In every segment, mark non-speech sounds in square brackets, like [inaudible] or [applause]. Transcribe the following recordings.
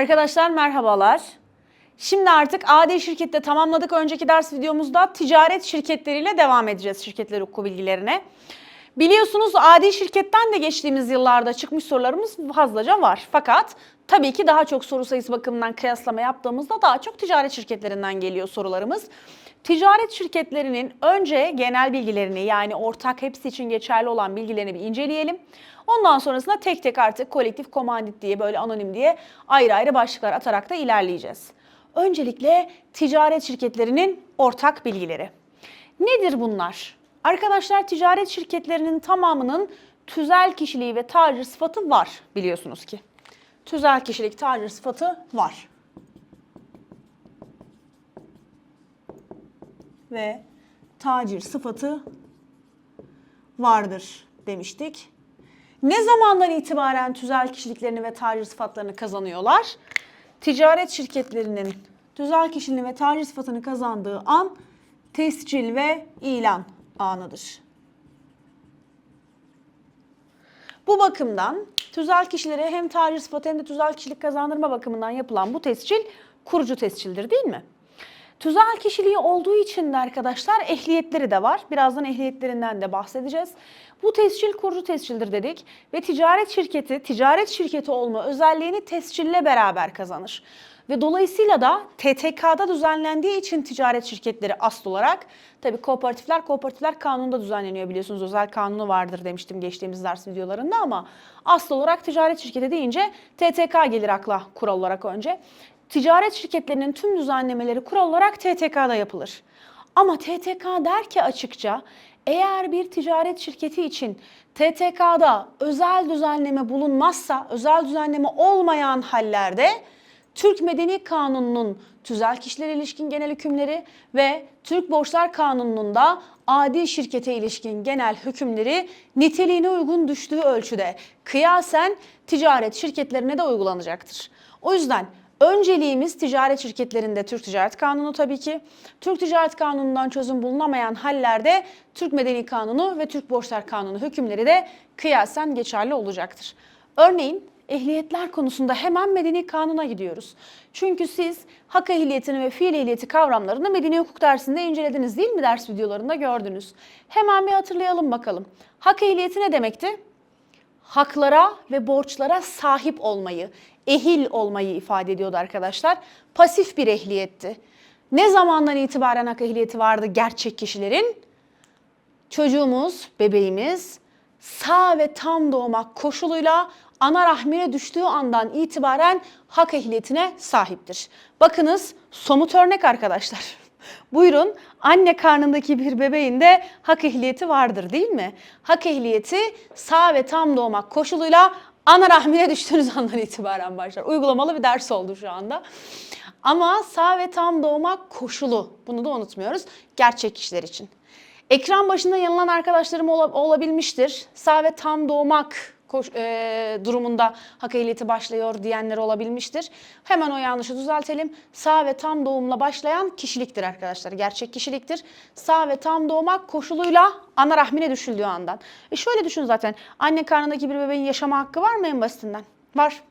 Arkadaşlar merhabalar. Şimdi artık AD şirkette tamamladık. Önceki ders videomuzda ticaret şirketleriyle devam edeceğiz şirketler hukuku bilgilerine. Biliyorsunuz AD şirketten de geçtiğimiz yıllarda çıkmış sorularımız fazlaca var. Fakat tabii ki daha çok soru sayısı bakımından kıyaslama yaptığımızda daha çok ticaret şirketlerinden geliyor sorularımız. Ticaret şirketlerinin önce genel bilgilerini yani ortak hepsi için geçerli olan bilgilerini bir inceleyelim. Ondan sonrasında tek tek artık kolektif komandit diye böyle anonim diye ayrı ayrı başlıklar atarak da ilerleyeceğiz. Öncelikle ticaret şirketlerinin ortak bilgileri. Nedir bunlar? Arkadaşlar ticaret şirketlerinin tamamının tüzel kişiliği ve tacir sıfatı var biliyorsunuz ki. Tüzel kişilik, tacir sıfatı var. Ve tacir sıfatı vardır demiştik. Ne zamandan itibaren tüzel kişiliklerini ve tacir sıfatlarını kazanıyorlar? Ticaret şirketlerinin tüzel kişiliğini ve tacir sıfatını kazandığı an tescil ve ilan anıdır. Bu bakımdan tüzel kişilere hem tacir sıfatı hem de tüzel kişilik kazandırma bakımından yapılan bu tescil kurucu tescildir değil mi? Tüzel kişiliği olduğu için de arkadaşlar ehliyetleri de var. Birazdan ehliyetlerinden de bahsedeceğiz. Bu tescil kurucu tescildir dedik ve ticaret şirketi ticaret şirketi olma özelliğini tescille beraber kazanır. Ve dolayısıyla da TTK'da düzenlendiği için ticaret şirketleri asıl olarak tabii kooperatifler kooperatifler kanununda düzenleniyor biliyorsunuz özel kanunu vardır demiştim geçtiğimiz ders videolarında ama asıl olarak ticaret şirketi deyince TTK gelir akla kural olarak önce. Ticaret şirketlerinin tüm düzenlemeleri kural olarak TTK'da yapılır. Ama TTK der ki açıkça eğer bir ticaret şirketi için TTK'da özel düzenleme bulunmazsa, özel düzenleme olmayan hallerde Türk Medeni Kanunu'nun tüzel kişilere ilişkin genel hükümleri ve Türk Borçlar Kanunu'nun da adi şirkete ilişkin genel hükümleri niteliğine uygun düştüğü ölçüde kıyasen ticaret şirketlerine de uygulanacaktır. O yüzden Önceliğimiz ticaret şirketlerinde Türk Ticaret Kanunu tabii ki. Türk Ticaret Kanunu'ndan çözüm bulunamayan hallerde Türk Medeni Kanunu ve Türk Borçlar Kanunu hükümleri de kıyasen geçerli olacaktır. Örneğin ehliyetler konusunda hemen medeni kanuna gidiyoruz. Çünkü siz hak ehliyetini ve fiil ehliyeti kavramlarını medeni hukuk dersinde incelediniz değil mi ders videolarında gördünüz. Hemen bir hatırlayalım bakalım. Hak ehliyeti ne demekti? haklara ve borçlara sahip olmayı, ehil olmayı ifade ediyordu arkadaşlar. Pasif bir ehliyetti. Ne zamandan itibaren hak ehliyeti vardı gerçek kişilerin? Çocuğumuz, bebeğimiz sağ ve tam doğmak koşuluyla ana rahmine düştüğü andan itibaren hak ehliyetine sahiptir. Bakınız somut örnek arkadaşlar. [laughs] Buyurun anne karnındaki bir bebeğin de hak ehliyeti vardır değil mi? Hak ehliyeti sağ ve tam doğmak koşuluyla ana rahmine düştüğünüz andan itibaren başlar. Uygulamalı bir ders oldu şu anda. Ama sağ ve tam doğmak koşulu. Bunu da unutmuyoruz. Gerçek kişiler için. Ekran başında yanılan arkadaşlarım ola- olabilmiştir. Sağ ve tam doğmak koş- e, durumunda hak ehliyeti başlıyor diyenler olabilmiştir. Hemen o yanlışı düzeltelim. Sağ ve tam doğumla başlayan kişiliktir arkadaşlar. Gerçek kişiliktir. Sağ ve tam doğmak koşuluyla ana rahmine düşüldüğü andan. E şöyle düşün zaten. Anne karnındaki bir bebeğin yaşama hakkı var mı en basitinden? Var.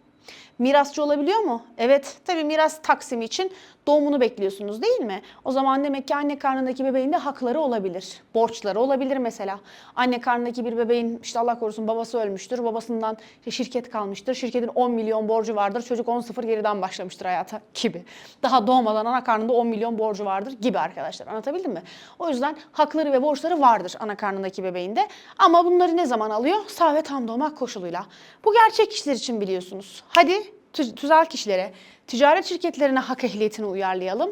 Mirasçı olabiliyor mu? Evet. Tabii miras taksimi için doğumunu bekliyorsunuz değil mi? O zaman demek ki anne karnındaki bebeğin de hakları olabilir. Borçları olabilir mesela. Anne karnındaki bir bebeğin işte Allah korusun babası ölmüştür. Babasından işte şirket kalmıştır. Şirketin 10 milyon borcu vardır. Çocuk 10-0 geriden başlamıştır hayata gibi. Daha doğmadan ana karnında 10 milyon borcu vardır gibi arkadaşlar. Anlatabildim mi? O yüzden hakları ve borçları vardır ana karnındaki bebeğinde. Ama bunları ne zaman alıyor? Sağ ve tam doğmak koşuluyla. Bu gerçek kişiler için biliyorsunuz. Hadi tüzel kişilere, ticaret şirketlerine hak ehliyetini uyarlayalım.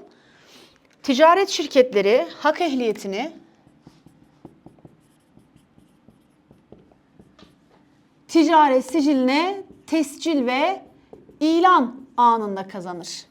Ticaret şirketleri hak ehliyetini ticaret siciline tescil ve ilan anında kazanır.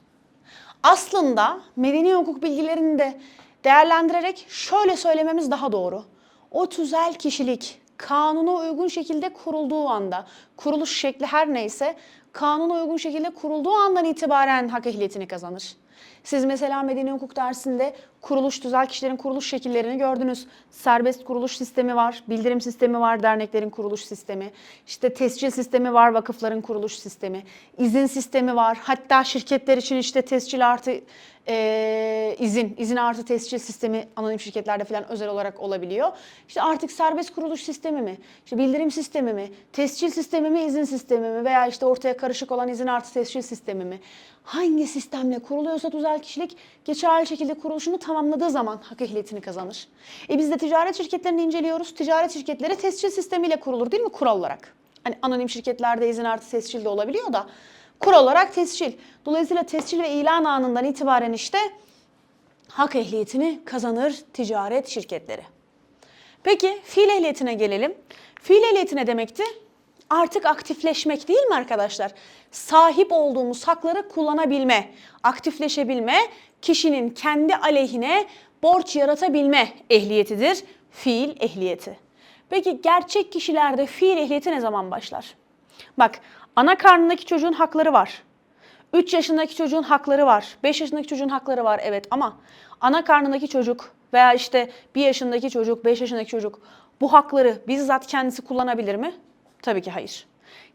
Aslında medeni hukuk bilgilerini de değerlendirerek şöyle söylememiz daha doğru. O tüzel kişilik kanuna uygun şekilde kurulduğu anda, kuruluş şekli her neyse kanuna uygun şekilde kurulduğu andan itibaren hak ehliyetini kazanır. Siz mesela medeni hukuk dersinde kuruluş, tüzel kişilerin kuruluş şekillerini gördünüz. Serbest kuruluş sistemi var, bildirim sistemi var, derneklerin kuruluş sistemi. İşte tescil sistemi var, vakıfların kuruluş sistemi. izin sistemi var. Hatta şirketler için işte tescil artı e, izin, izin artı tescil sistemi anonim şirketlerde falan özel olarak olabiliyor. İşte artık serbest kuruluş sistemi mi, işte bildirim sistemi mi, tescil sistemi mi, izin sistemi mi veya işte ortaya karışık olan izin artı tescil sistemi mi? Hangi sistemle kuruluyorsa tüzel kişilik geçerli şekilde kuruluşunu tamamladığı zaman hak ehliyetini kazanır. E biz de ticaret şirketlerini inceliyoruz. Ticaret şirketleri tescil sistemiyle kurulur değil mi kural olarak? Hani anonim şirketlerde izin artı tescil de olabiliyor da kural olarak tescil. Dolayısıyla tescil ve ilan anından itibaren işte hak ehliyetini kazanır ticaret şirketleri. Peki fiil ehliyetine gelelim. Fiil ehliyeti ne demekti? Artık aktifleşmek değil mi arkadaşlar? Sahip olduğumuz hakları kullanabilme, aktifleşebilme, kişinin kendi aleyhine borç yaratabilme ehliyetidir fiil ehliyeti. Peki gerçek kişilerde fiil ehliyeti ne zaman başlar? Bak ana karnındaki çocuğun hakları var. 3 yaşındaki çocuğun hakları var. 5 yaşındaki çocuğun hakları var evet ama ana karnındaki çocuk veya işte 1 yaşındaki çocuk, 5 yaşındaki çocuk bu hakları bizzat kendisi kullanabilir mi? Tabii ki hayır.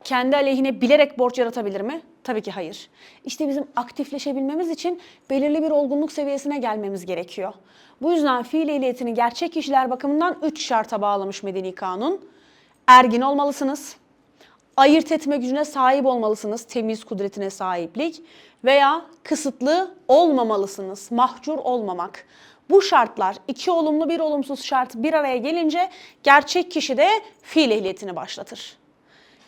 Kendi aleyhine bilerek borç yaratabilir mi? Tabii ki hayır. İşte bizim aktifleşebilmemiz için belirli bir olgunluk seviyesine gelmemiz gerekiyor. Bu yüzden fiil ehliyetini gerçek kişiler bakımından 3 şarta bağlamış Medeni Kanun. Ergin olmalısınız ayırt etme gücüne sahip olmalısınız, temiz kudretine sahiplik veya kısıtlı olmamalısınız, mahcur olmamak. Bu şartlar iki olumlu bir olumsuz şart bir araya gelince gerçek kişi de fiil ehliyetini başlatır.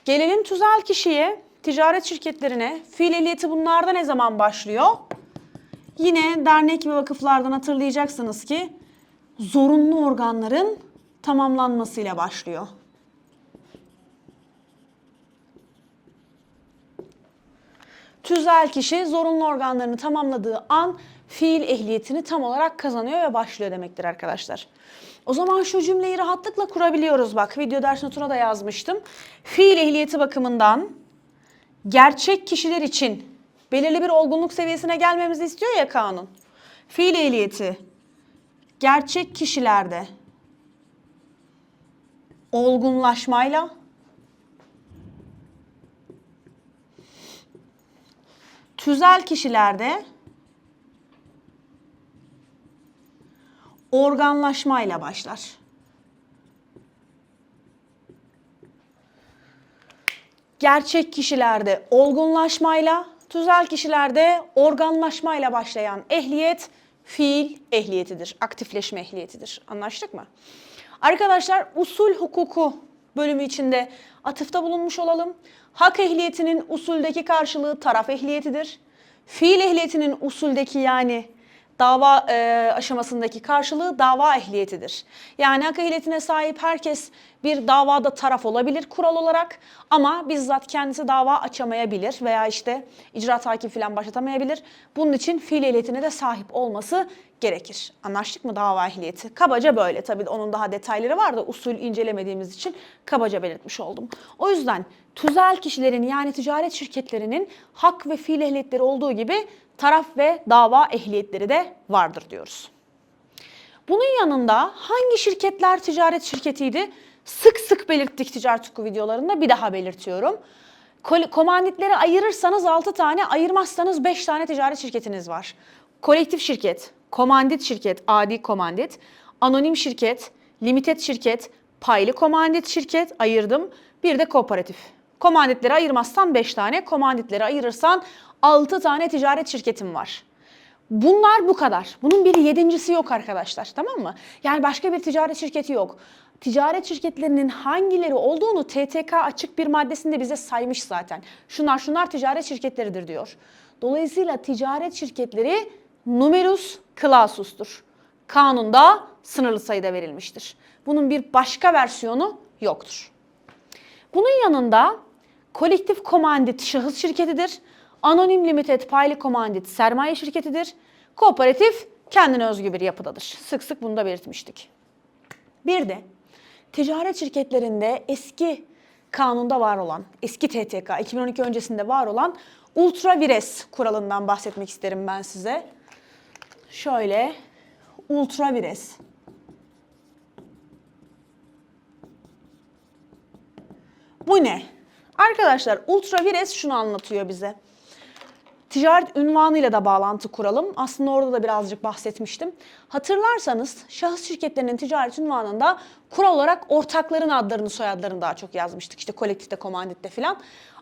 Gelelim tüzel kişiye, ticaret şirketlerine. Fiil ehliyeti bunlarda ne zaman başlıyor? Yine dernek ve vakıflardan hatırlayacaksınız ki zorunlu organların tamamlanmasıyla başlıyor. tüzel kişi zorunlu organlarını tamamladığı an fiil ehliyetini tam olarak kazanıyor ve başlıyor demektir arkadaşlar. O zaman şu cümleyi rahatlıkla kurabiliyoruz bak video ders notuna da yazmıştım. Fiil ehliyeti bakımından gerçek kişiler için belirli bir olgunluk seviyesine gelmemizi istiyor ya kanun. Fiil ehliyeti gerçek kişilerde olgunlaşmayla tüzel kişilerde organlaşmayla başlar. Gerçek kişilerde olgunlaşmayla, tüzel kişilerde organlaşmayla başlayan ehliyet fiil ehliyetidir. Aktifleşme ehliyetidir. Anlaştık mı? Arkadaşlar usul hukuku bölümü içinde atıfta bulunmuş olalım. Hak ehliyetinin usuldeki karşılığı taraf ehliyetidir. Fiil ehliyetinin usuldeki yani dava e, aşamasındaki karşılığı dava ehliyetidir. Yani hak ehliyetine sahip herkes bir davada taraf olabilir kural olarak ama bizzat kendisi dava açamayabilir veya işte icra takip falan başlatamayabilir. Bunun için fiil ehliyetine de sahip olması gerekir. Anlaştık mı dava ehliyeti? Kabaca böyle. Tabii onun daha detayları var da usul incelemediğimiz için kabaca belirtmiş oldum. O yüzden tüzel kişilerin yani ticaret şirketlerinin hak ve fiil ehliyetleri olduğu gibi taraf ve dava ehliyetleri de vardır diyoruz. Bunun yanında hangi şirketler ticaret şirketiydi? Sık sık belirttik ticaret hukuku videolarında bir daha belirtiyorum. Komanditleri ayırırsanız 6 tane, ayırmazsanız 5 tane ticaret şirketiniz var. Kolektif şirket, komandit şirket, adi komandit, anonim şirket, limited şirket, paylı komandit şirket ayırdım. Bir de kooperatif. Komanditleri ayırmazsan 5 tane, komanditleri ayırırsan 6 tane ticaret şirketim var. Bunlar bu kadar. Bunun bir yedincisi yok arkadaşlar tamam mı? Yani başka bir ticaret şirketi yok. Ticaret şirketlerinin hangileri olduğunu TTK açık bir maddesinde bize saymış zaten. Şunlar şunlar ticaret şirketleridir diyor. Dolayısıyla ticaret şirketleri numerus clausus'tur. Kanunda sınırlı sayıda verilmiştir. Bunun bir başka versiyonu yoktur. Bunun yanında kolektif komandit şahıs şirketidir. Anonim limited paylı komandit sermaye şirketidir. Kooperatif kendine özgü bir yapıdadır. Sık sık bunu da belirtmiştik. Bir de ticaret şirketlerinde eski kanunda var olan, eski TTK 2012 öncesinde var olan ultra vires kuralından bahsetmek isterim ben size. Şöyle ultra vires. Bu ne? Arkadaşlar ultra vires şunu anlatıyor bize. Ticaret ünvanıyla da bağlantı kuralım. Aslında orada da birazcık bahsetmiştim. Hatırlarsanız şahıs şirketlerinin ticaret ünvanında kural olarak ortakların adlarını soyadlarını daha çok yazmıştık. İşte kolektifte, komanditte filan.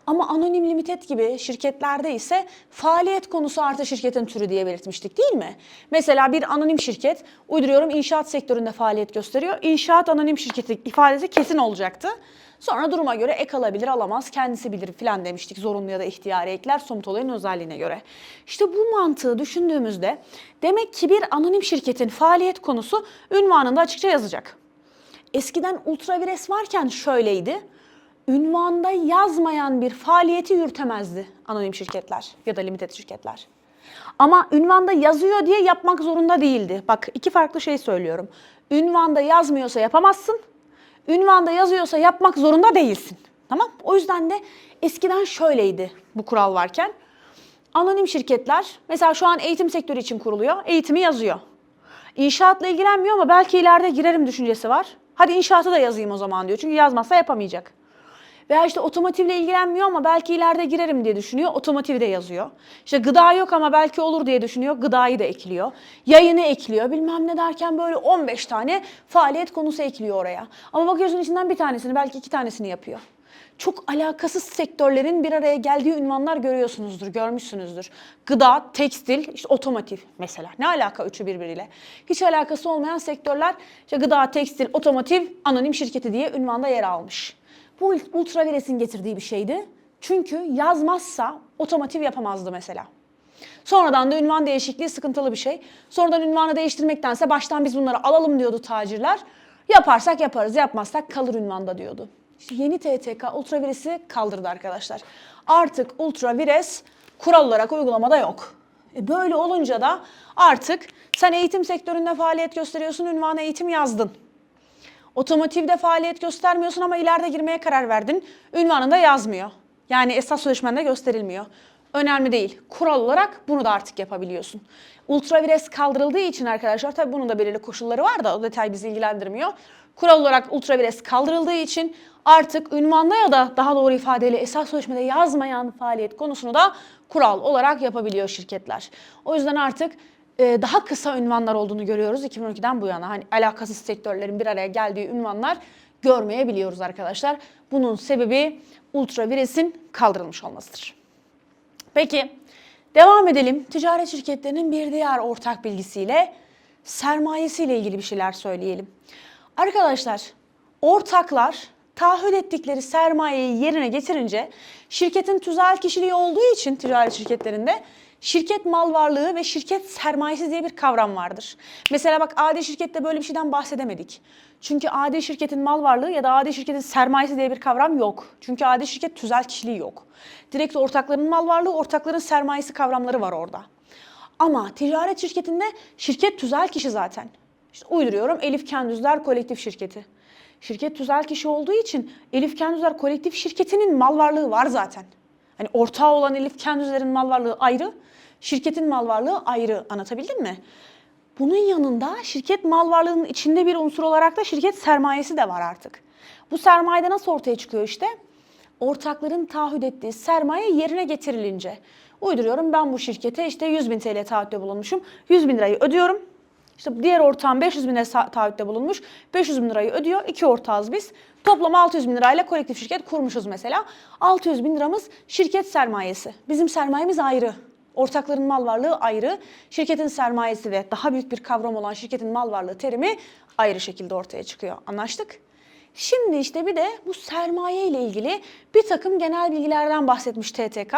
Ama anonim limited gibi şirketlerde ise faaliyet konusu artı şirketin türü diye belirtmiştik değil mi? Mesela bir anonim şirket, uyduruyorum inşaat sektöründe faaliyet gösteriyor. İnşaat anonim şirketi ifadesi kesin olacaktı. Sonra duruma göre ek alabilir, alamaz, kendisi bilir filan demiştik. Zorunlu ya da ihtiyari ekler somut olayın özelliğine göre. İşte bu mantığı düşündüğümüzde demek ki bir anonim şirketin faaliyet konusu ünvanında açıkça yazacak. Eskiden ultravires varken şöyleydi. Ünvanda yazmayan bir faaliyeti yürütemezdi anonim şirketler ya da limited şirketler. Ama ünvanda yazıyor diye yapmak zorunda değildi. Bak iki farklı şey söylüyorum. Ünvanda yazmıyorsa yapamazsın. Ünvanda yazıyorsa yapmak zorunda değilsin. Tamam? O yüzden de eskiden şöyleydi bu kural varken. Anonim şirketler mesela şu an eğitim sektörü için kuruluyor. Eğitimi yazıyor. İnşaatla ilgilenmiyor ama belki ileride girerim düşüncesi var. Hadi inşaatı da yazayım o zaman diyor. Çünkü yazmazsa yapamayacak. Veya işte otomotivle ilgilenmiyor ama belki ileride girerim diye düşünüyor. Otomotivi de yazıyor. İşte gıda yok ama belki olur diye düşünüyor. Gıdayı da ekliyor. Yayını ekliyor. Bilmem ne derken böyle 15 tane faaliyet konusu ekliyor oraya. Ama bakıyorsun içinden bir tanesini belki iki tanesini yapıyor. Çok alakasız sektörlerin bir araya geldiği ünvanlar görüyorsunuzdur, görmüşsünüzdür. Gıda, tekstil, işte otomotiv mesela. Ne alaka üçü birbiriyle? Hiç alakası olmayan sektörler işte gıda, tekstil, otomotiv, anonim şirketi diye ünvanda yer almış. Bu ultravires'in getirdiği bir şeydi. Çünkü yazmazsa otomotiv yapamazdı mesela. Sonradan da ünvan değişikliği sıkıntılı bir şey. Sonradan ünvanı değiştirmektense baştan biz bunları alalım diyordu tacirler. Yaparsak yaparız, yapmazsak kalır ünvanda diyordu. İşte yeni TTK ultraviresi kaldırdı arkadaşlar. Artık ultravires kural olarak uygulamada yok. E böyle olunca da artık sen eğitim sektöründe faaliyet gösteriyorsun, ünvan eğitim yazdın. Otomotivde faaliyet göstermiyorsun ama ileride girmeye karar verdin. Ünvanında yazmıyor. Yani esas sözleşmende gösterilmiyor. Önemli değil. Kural olarak bunu da artık yapabiliyorsun. Ultravires kaldırıldığı için arkadaşlar tabii bunun da belirli koşulları var da o detay bizi ilgilendirmiyor. Kural olarak ultravires kaldırıldığı için artık ünvanla ya da daha doğru ifadeyle esas sözleşmede yazmayan faaliyet konusunu da kural olarak yapabiliyor şirketler. O yüzden artık e, daha kısa ünvanlar olduğunu görüyoruz 2012'den bu yana. Hani alakasız sektörlerin bir araya geldiği ünvanlar görmeyebiliyoruz arkadaşlar. Bunun sebebi ultraviresin kaldırılmış olmasıdır. Peki devam edelim. Ticaret şirketlerinin bir diğer ortak bilgisiyle sermayesiyle ilgili bir şeyler söyleyelim. Arkadaşlar ortaklar taahhüt ettikleri sermayeyi yerine getirince şirketin tüzel kişiliği olduğu için ticaret şirketlerinde şirket mal varlığı ve şirket sermayesi diye bir kavram vardır. Mesela bak adi şirkette böyle bir şeyden bahsedemedik. Çünkü adi şirketin mal varlığı ya da adi şirketin sermayesi diye bir kavram yok. Çünkü adi şirket tüzel kişiliği yok. Direkt ortakların mal varlığı, ortakların sermayesi kavramları var orada. Ama ticaret şirketinde şirket tüzel kişi zaten. İşte uyduruyorum Elif Kendüzler Kolektif Şirketi. Şirket tüzel kişi olduğu için Elif Kendüzler Kolektif Şirketi'nin mal varlığı var zaten. Hani ortağı olan Elif Kendüzler'in mal varlığı ayrı, şirketin mal varlığı ayrı. Anlatabildim mi? Bunun yanında şirket mal varlığının içinde bir unsur olarak da şirket sermayesi de var artık. Bu sermayede nasıl ortaya çıkıyor işte? Ortakların taahhüt ettiği sermaye yerine getirilince. Uyduruyorum ben bu şirkete işte 100 bin TL taahhütte bulunmuşum. 100 bin lirayı ödüyorum. İşte diğer ortağım 500 bin lira taahhütte bulunmuş. 500 bin lirayı ödüyor. İki ortağız biz. Toplam 600 bin lirayla kolektif şirket kurmuşuz mesela. 600 bin liramız şirket sermayesi. Bizim sermayemiz ayrı. Ortakların mal varlığı ayrı. Şirketin sermayesi ve daha büyük bir kavram olan şirketin mal varlığı terimi ayrı şekilde ortaya çıkıyor. Anlaştık? Şimdi işte bir de bu sermaye ile ilgili bir takım genel bilgilerden bahsetmiş TTK.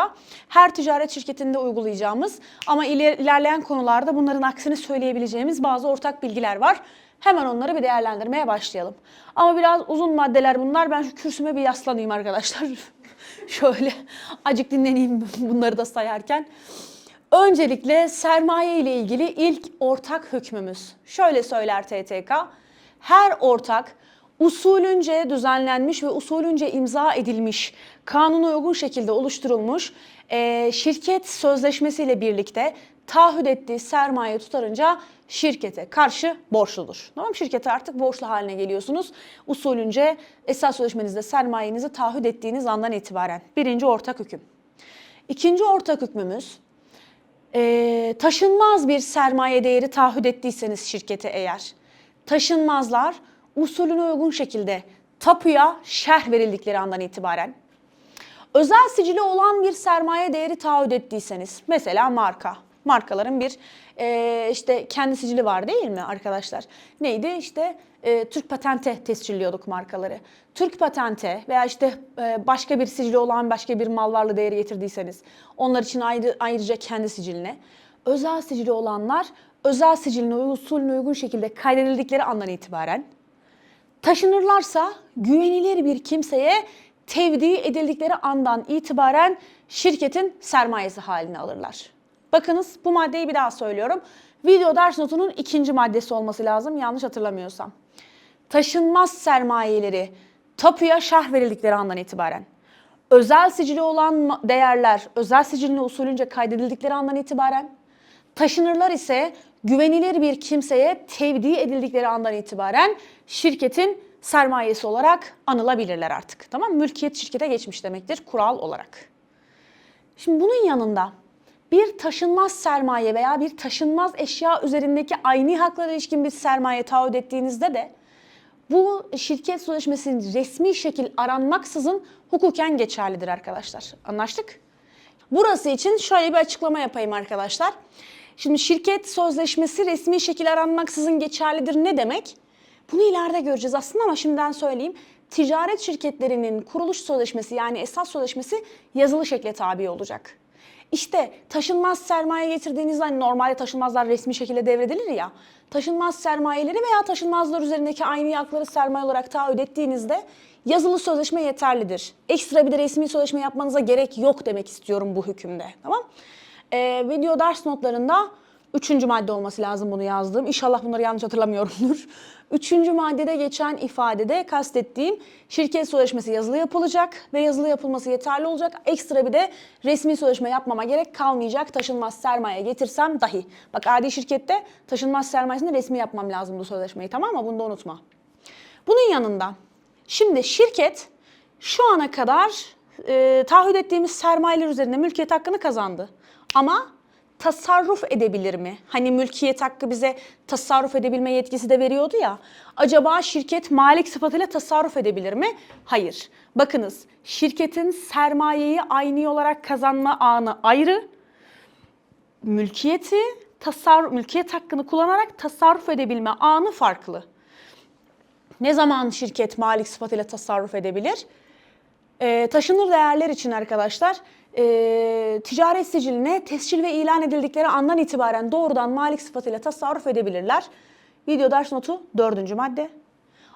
Her ticaret şirketinde uygulayacağımız ama iler, ilerleyen konularda bunların aksini söyleyebileceğimiz bazı ortak bilgiler var. Hemen onları bir değerlendirmeye başlayalım. Ama biraz uzun maddeler bunlar. Ben şu kürsüme bir yaslanayım arkadaşlar. [laughs] Şöyle acık dinleneyim [laughs] bunları da sayarken. Öncelikle sermaye ile ilgili ilk ortak hükmümüz. Şöyle söyler TTK. Her ortak usulünce düzenlenmiş ve usulünce imza edilmiş, kanuna uygun şekilde oluşturulmuş e, şirket sözleşmesiyle birlikte taahhüt ettiği sermaye tutarınca şirkete karşı borçludur. Tamam? Şirkete artık borçlu haline geliyorsunuz. Usulünce esas sözleşmenizde sermayenizi taahhüt ettiğiniz andan itibaren. Birinci ortak hüküm. İkinci ortak hükmümüz e, taşınmaz bir sermaye değeri taahhüt ettiyseniz şirkete eğer taşınmazlar usulüne uygun şekilde tapuya şerh verildikleri andan itibaren özel sicili olan bir sermaye değeri taahhüt ettiyseniz mesela marka markaların bir e, işte kendi sicili var değil mi arkadaşlar? Neydi işte e, Türk Patente tescilliyorduk markaları. Türk Patente veya işte e, başka bir sicili olan başka bir mal varlığı değeri getirdiyseniz onlar için ayrı, ayrıca kendi siciline. Özel sicili olanlar özel siciline usulüne uygun şekilde kaydedildikleri andan itibaren taşınırlarsa güvenilir bir kimseye tevdi edildikleri andan itibaren şirketin sermayesi haline alırlar. Bakınız bu maddeyi bir daha söylüyorum. Video ders notunun ikinci maddesi olması lazım yanlış hatırlamıyorsam. Taşınmaz sermayeleri tapuya şerh verildikleri andan itibaren. Özel sicili olan değerler özel siciline usulünce kaydedildikleri andan itibaren. Taşınırlar ise güvenilir bir kimseye tevdi edildikleri andan itibaren şirketin sermayesi olarak anılabilirler artık. Tamam? Mülkiyet şirkete geçmiş demektir kural olarak. Şimdi bunun yanında bir taşınmaz sermaye veya bir taşınmaz eşya üzerindeki aynı haklara ilişkin bir sermaye taahhüt ettiğinizde de bu şirket sözleşmesinin resmi şekil aranmaksızın hukuken geçerlidir arkadaşlar. Anlaştık? Burası için şöyle bir açıklama yapayım arkadaşlar. Şimdi şirket sözleşmesi resmi şekil aranmaksızın geçerlidir ne demek? Bunu ileride göreceğiz aslında ama şimdiden söyleyeyim. Ticaret şirketlerinin kuruluş sözleşmesi yani esas sözleşmesi yazılı şekle tabi olacak. İşte taşınmaz sermaye getirdiğinizde hani normalde taşınmazlar resmi şekilde devredilir ya. Taşınmaz sermayeleri veya taşınmazlar üzerindeki aynı hakları sermaye olarak taahhüt ettiğinizde yazılı sözleşme yeterlidir. Ekstra bir de resmi sözleşme yapmanıza gerek yok demek istiyorum bu hükümde. Tamam? Ee, video ders notlarında Üçüncü madde olması lazım bunu yazdığım. İnşallah bunları yanlış hatırlamıyorumdur. [laughs] Üçüncü maddede geçen ifadede kastettiğim şirket sözleşmesi yazılı yapılacak ve yazılı yapılması yeterli olacak. Ekstra bir de resmi sözleşme yapmama gerek kalmayacak taşınmaz sermaye getirsem dahi. Bak adi şirkette taşınmaz sermayesini resmi yapmam lazım bu sözleşmeyi tamam mı? Bunu da unutma. Bunun yanında şimdi şirket şu ana kadar e, taahhüt ettiğimiz sermayeler üzerinde mülkiyet hakkını kazandı. Ama tasarruf edebilir mi? Hani mülkiyet hakkı bize tasarruf edebilme yetkisi de veriyordu ya. Acaba şirket malik sıfatıyla tasarruf edebilir mi? Hayır. Bakınız şirketin sermayeyi aynı olarak kazanma anı ayrı. Mülkiyeti tasarruf, mülkiyet hakkını kullanarak tasarruf edebilme anı farklı. Ne zaman şirket malik sıfatıyla tasarruf edebilir? E, taşınır değerler için arkadaşlar e, ticaret siciline tescil ve ilan edildikleri andan itibaren doğrudan malik sıfatıyla tasarruf edebilirler. Video ders notu dördüncü madde.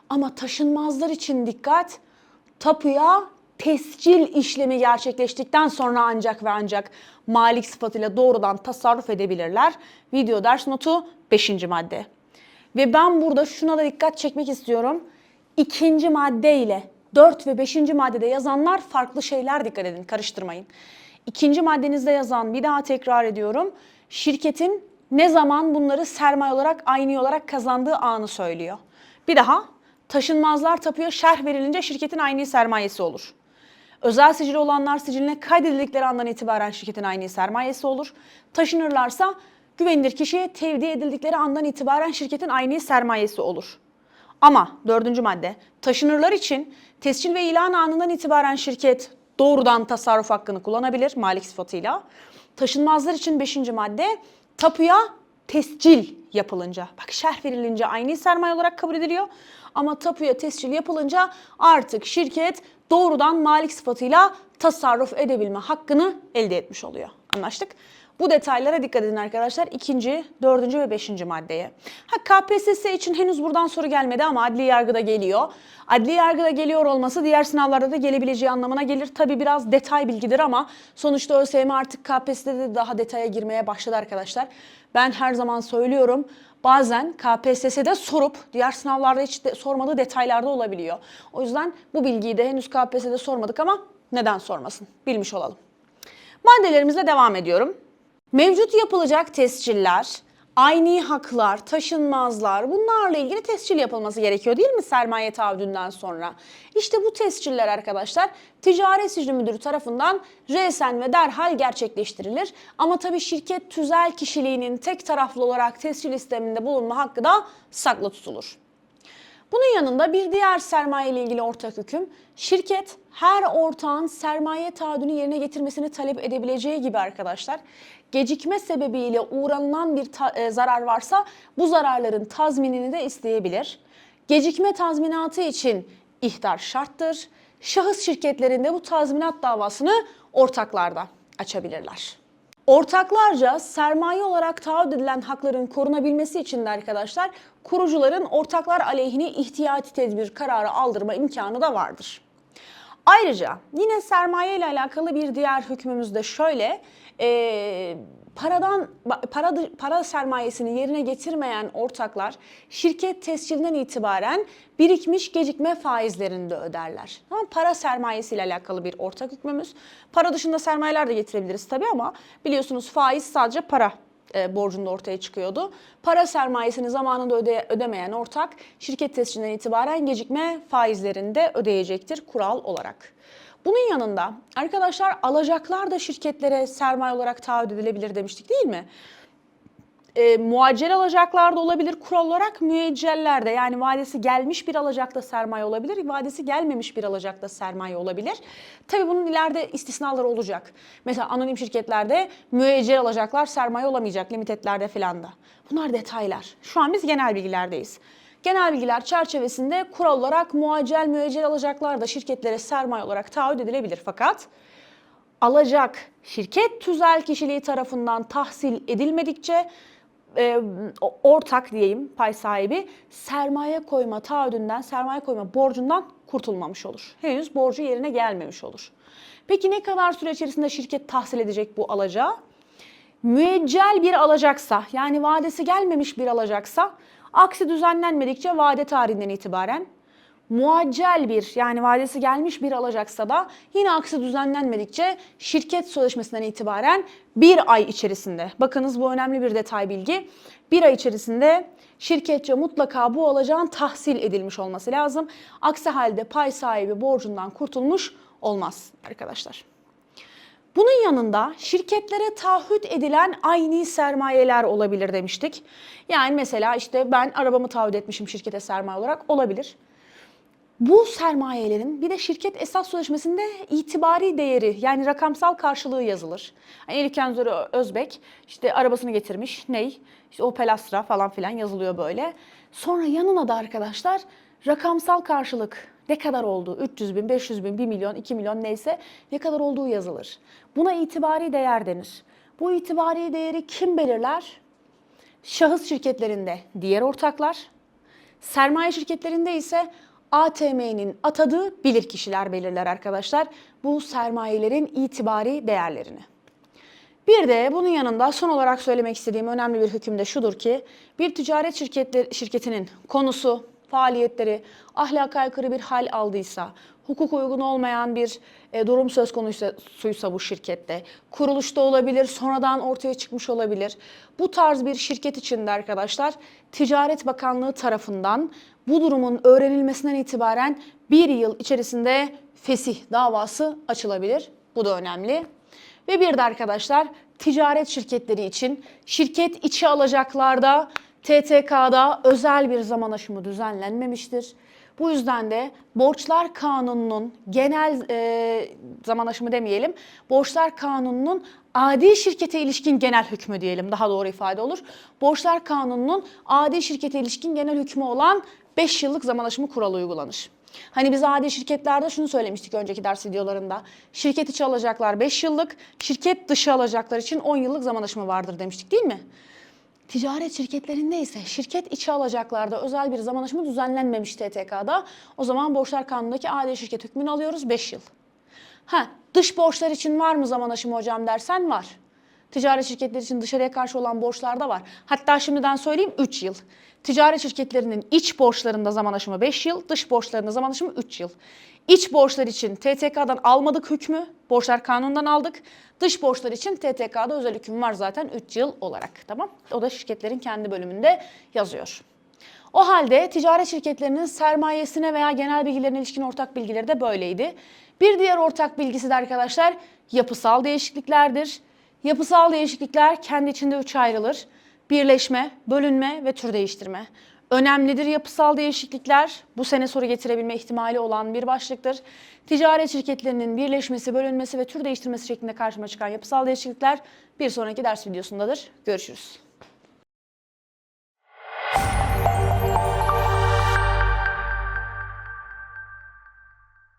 Ama taşınmazlar için dikkat, tapuya tescil işlemi gerçekleştikten sonra ancak ve ancak malik sıfatıyla doğrudan tasarruf edebilirler. Video ders notu 5. madde. Ve ben burada şuna da dikkat çekmek istiyorum. İkinci madde ile 4 ve 5. maddede yazanlar farklı şeyler dikkat edin, karıştırmayın. İkinci maddenizde yazan, bir daha tekrar ediyorum, şirketin ne zaman bunları sermaye olarak, aynı olarak kazandığı anı söylüyor. Bir daha, taşınmazlar tapuya şerh verilince şirketin aynı sermayesi olur. Özel sicili olanlar siciline kaydedildikleri andan itibaren şirketin aynı sermayesi olur. Taşınırlarsa güvenilir kişiye tevdi edildikleri andan itibaren şirketin aynı sermayesi olur. Ama dördüncü madde taşınırlar için tescil ve ilan anından itibaren şirket doğrudan tasarruf hakkını kullanabilir malik sıfatıyla. Taşınmazlar için beşinci madde tapuya tescil yapılınca, bak şerh verilince aynı sermaye olarak kabul ediliyor. Ama tapuya tescil yapılınca artık şirket doğrudan malik sıfatıyla tasarruf edebilme hakkını elde etmiş oluyor. Anlaştık? Bu detaylara dikkat edin arkadaşlar. İkinci, dördüncü ve beşinci maddeye. Ha KPSS için henüz buradan soru gelmedi ama adli yargıda geliyor. Adli yargıda geliyor olması diğer sınavlarda da gelebileceği anlamına gelir. Tabi biraz detay bilgidir ama sonuçta ÖSYM artık KPSS'de de daha detaya girmeye başladı arkadaşlar. Ben her zaman söylüyorum bazen KPSS'de sorup diğer sınavlarda hiç de sormadığı detaylarda olabiliyor. O yüzden bu bilgiyi de henüz KPSS'de sormadık ama neden sormasın bilmiş olalım. Maddelerimize devam ediyorum. Mevcut yapılacak tesciller, aynı haklar, taşınmazlar bunlarla ilgili tescil yapılması gerekiyor değil mi sermaye taahhüdünden sonra? İşte bu tesciller arkadaşlar Ticaret Sicil Müdürü tarafından resen ve derhal gerçekleştirilir. Ama tabii şirket tüzel kişiliğinin tek taraflı olarak tescil isteminde bulunma hakkı da saklı tutulur. Bunun yanında bir diğer sermaye ile ilgili ortak hüküm, şirket her ortağın sermaye taahhüdünü yerine getirmesini talep edebileceği gibi arkadaşlar, gecikme sebebiyle uğranılan bir e, zarar varsa bu zararların tazminini de isteyebilir. Gecikme tazminatı için ihtar şarttır. Şahıs şirketlerinde bu tazminat davasını ortaklarda açabilirler. Ortaklarca sermaye olarak taahhüt edilen hakların korunabilmesi için de arkadaşlar kurucuların ortaklar aleyhine ihtiyati tedbir kararı aldırma imkanı da vardır. Ayrıca yine sermaye ile alakalı bir diğer hükmümüz de şöyle. e, paradan para para sermayesini yerine getirmeyen ortaklar şirket tescilinden itibaren birikmiş gecikme faizlerini de öderler. Tamam para sermayesi ile alakalı bir ortak hükmümüz. Para dışında sermayeler de getirebiliriz tabii ama biliyorsunuz faiz sadece para e, borcunda ortaya çıkıyordu. Para sermayesini zamanında öde, ödemeyen ortak şirket tescilinden itibaren gecikme faizlerini de ödeyecektir kural olarak. Bunun yanında arkadaşlar alacaklar da şirketlere sermaye olarak taahhüt edilebilir demiştik değil mi? E, muaccel alacaklar da olabilir kural olarak müecceller de yani vadesi gelmiş bir alacakta sermaye olabilir, vadesi gelmemiş bir alacakta sermaye olabilir. Tabi bunun ileride istisnaları olacak. Mesela anonim şirketlerde müeccel alacaklar sermaye olamayacak limitetlerde filan da. Bunlar detaylar. Şu an biz genel bilgilerdeyiz. Genel bilgiler çerçevesinde kural olarak muaccel müeccel alacaklar da şirketlere sermaye olarak taahhüt edilebilir. Fakat alacak şirket tüzel kişiliği tarafından tahsil edilmedikçe e, ortak diyeyim pay sahibi sermaye koyma taahhüdünden, sermaye koyma borcundan kurtulmamış olur. Henüz borcu yerine gelmemiş olur. Peki ne kadar süre içerisinde şirket tahsil edecek bu alacağı? Müeccel bir alacaksa yani vadesi gelmemiş bir alacaksa aksi düzenlenmedikçe vade tarihinden itibaren muaccel bir yani vadesi gelmiş bir alacaksa da yine aksi düzenlenmedikçe şirket sözleşmesinden itibaren bir ay içerisinde bakınız bu önemli bir detay bilgi bir ay içerisinde şirketçe mutlaka bu alacağın tahsil edilmiş olması lazım. Aksi halde pay sahibi borcundan kurtulmuş olmaz arkadaşlar. Bunun yanında şirketlere taahhüt edilen aynı sermayeler olabilir demiştik. Yani mesela işte ben arabamı taahhüt etmişim şirkete sermaye olarak olabilir. Bu sermayelerin bir de şirket esas sözleşmesinde itibari değeri yani rakamsal karşılığı yazılır. Yani Elif Kenzörü Özbek işte arabasını getirmiş ney? İşte Opel Astra falan filan yazılıyor böyle. Sonra yanına da arkadaşlar rakamsal karşılık ne kadar olduğu 300 bin, 500 bin, 1 milyon, 2 milyon neyse ne kadar olduğu yazılır. Buna itibari değer denir. Bu itibari değeri kim belirler? Şahıs şirketlerinde diğer ortaklar, sermaye şirketlerinde ise ATM'nin atadığı bilirkişiler belirler arkadaşlar. Bu sermayelerin itibari değerlerini. Bir de bunun yanında son olarak söylemek istediğim önemli bir hüküm de şudur ki bir ticaret şirketler, şirketinin konusu, faaliyetleri ahlaka aykırı bir hal aldıysa, hukuk uygun olmayan bir e, durum söz konusuysa bu şirkette, kuruluşta olabilir, sonradan ortaya çıkmış olabilir. Bu tarz bir şirket içinde arkadaşlar Ticaret Bakanlığı tarafından bu durumun öğrenilmesinden itibaren bir yıl içerisinde fesih davası açılabilir. Bu da önemli. Ve bir de arkadaşlar ticaret şirketleri için şirket içi alacaklarda TTK'da özel bir zaman aşımı düzenlenmemiştir. Bu yüzden de Borçlar Kanunu'nun genel e, zaman aşımı demeyelim, Borçlar Kanunu'nun adi şirkete ilişkin genel hükmü diyelim daha doğru ifade olur. Borçlar Kanunu'nun adi şirkete ilişkin genel hükmü olan 5 yıllık zaman aşımı kuralı uygulanır. Hani biz adi şirketlerde şunu söylemiştik önceki ders videolarında. Şirket içi alacaklar 5 yıllık, şirket dışı alacaklar için 10 yıllık zaman aşımı vardır demiştik değil mi? Ticaret şirketlerinde ise şirket içi alacaklarda özel bir zaman aşımı düzenlenmemiş TTK'da. O zaman borçlar kanunundaki adi şirket hükmünü alıyoruz 5 yıl. Ha, dış borçlar için var mı zaman aşımı hocam dersen var. Ticaret şirketleri için dışarıya karşı olan borçlar da var. Hatta şimdiden söyleyeyim 3 yıl. Ticaret şirketlerinin iç borçlarında zaman aşımı 5 yıl, dış borçlarında zaman aşımı 3 yıl. İç borçlar için TTK'dan almadık hükmü, borçlar kanundan aldık. Dış borçlar için TTK'da özel hüküm var zaten 3 yıl olarak. Tamam? O da şirketlerin kendi bölümünde yazıyor. O halde ticaret şirketlerinin sermayesine veya genel bilgilerine ilişkin ortak bilgileri de böyleydi. Bir diğer ortak bilgisi de arkadaşlar yapısal değişikliklerdir. Yapısal değişiklikler kendi içinde üç ayrılır. Birleşme, bölünme ve tür değiştirme. Önemlidir yapısal değişiklikler. Bu sene soru getirebilme ihtimali olan bir başlıktır. Ticaret şirketlerinin birleşmesi, bölünmesi ve tür değiştirmesi şeklinde karşıma çıkan yapısal değişiklikler bir sonraki ders videosundadır. Görüşürüz.